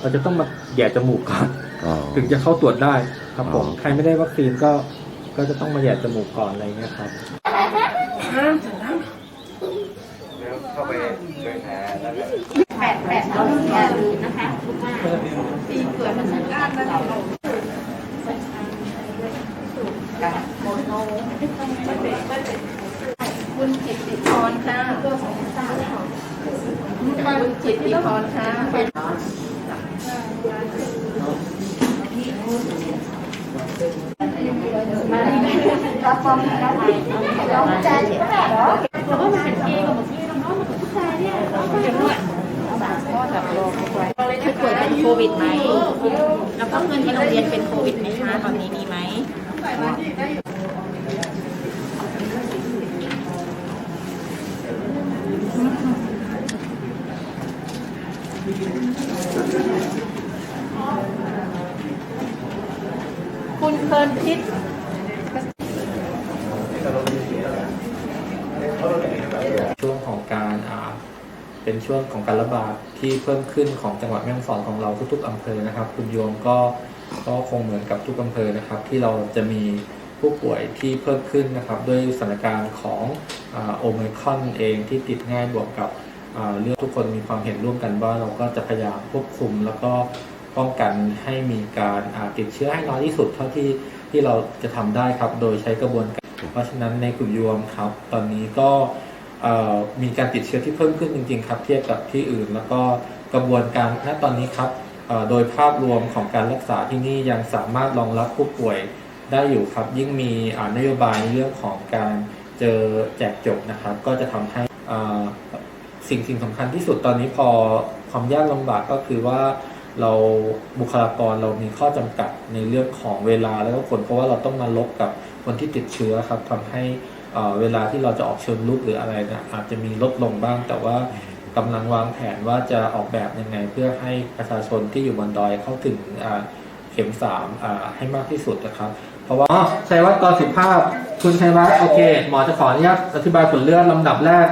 เราจะต้องมาแหย่จมูกก่อนอ๋อ ถึงจะเข้าตรวจได้ครับผมอ๋อ ใครไม่ได้วัคซีนก็ก็จะต้องมาแหย่จมูกก่อนอะไรเงี้ยครับเข้าไปเลยแผลแล้วก็แปดแปดเราอย่าลืมนะคะทุกว่าตีเผื่อมันสักการนะเราคุณจิตติพรค่ะคุณจิตติพรค่ะ คือป่วยเป็นโควิดไหม แล้วก็เพื่อนที่โรงเรียนเป็นโควิดไหมคะตอนนี้มีไหม คุณเพลินพิษช่วงของการอ่าเป็นช่วงของการระบาดที่เพิ่มขึ้นของจังหวัดแม่ฮ่องสอนของเราทุกๆอำเภอนะครับ คุณโยมก็ก็คงเหมือนกับทุกอำเภอนะครับ ที่เราจะมีผู้ป่วยที่เพิ่มขึ้นนะครับด้วยสถานการณ์ของโอมคอนเองที่ติดง่ายบวกกับเรื่องทุกคนมีความเห็นร่วมกันว่าเราก็จะพยายามควบคุมแล้วก็ ป้องกันให้มีการอ่าติดเชื้อให้น้อยที่สุดเท่าที่ที่เราจะทำได้ครับ โดยใช้กระบวนการ เพราะฉะนั้นในกลุ่มยวมครับ ตอนนี้ก็เอ่อมีการติดเชื้อที่เพิ่มขึ้นจริง ๆ ครับเทียบกับที่อื่น แล้วก็กระบวนการณตอนนี้ครับเอ่อโดยภาพรวมของการรักษาที่นี่ยังสามารถรองรับผู้ป่วยได้อยู่ครับ ยิ่งมีอ่านโยบายในเรื่องของการเจอแจกจบนะครับ ก็จะทำให้อ่าสิ่งสิ่งสำคัญที่สุดตอนนี้พอความยากลำบากก็คือว่า เราบุคลากรเรามีข้อจำกัดในเรื่องของเวลาแล้วก็คนเพราะว่าเราต้องมาลบกับคนที่ติดเชื้อครับทำให้เวลาที่เราจะออกเชิญลุกหรืออะไรเนี่ยอาจจะมีลดลงบ้าง แต่ว่ากำลังวางแผนว่าจะออกแบบยังไง เพื่อให้ประชาชนที่อยู่บนดอยเข้าถึงเข็มสามให้มากที่สุดนะครับ เพราะว่าชัยวัฒน์กรสุภาพคุณชัยวัฒน์โอเค หมอจะขออนุญาตอธิบายผลเลือดลำดับแรก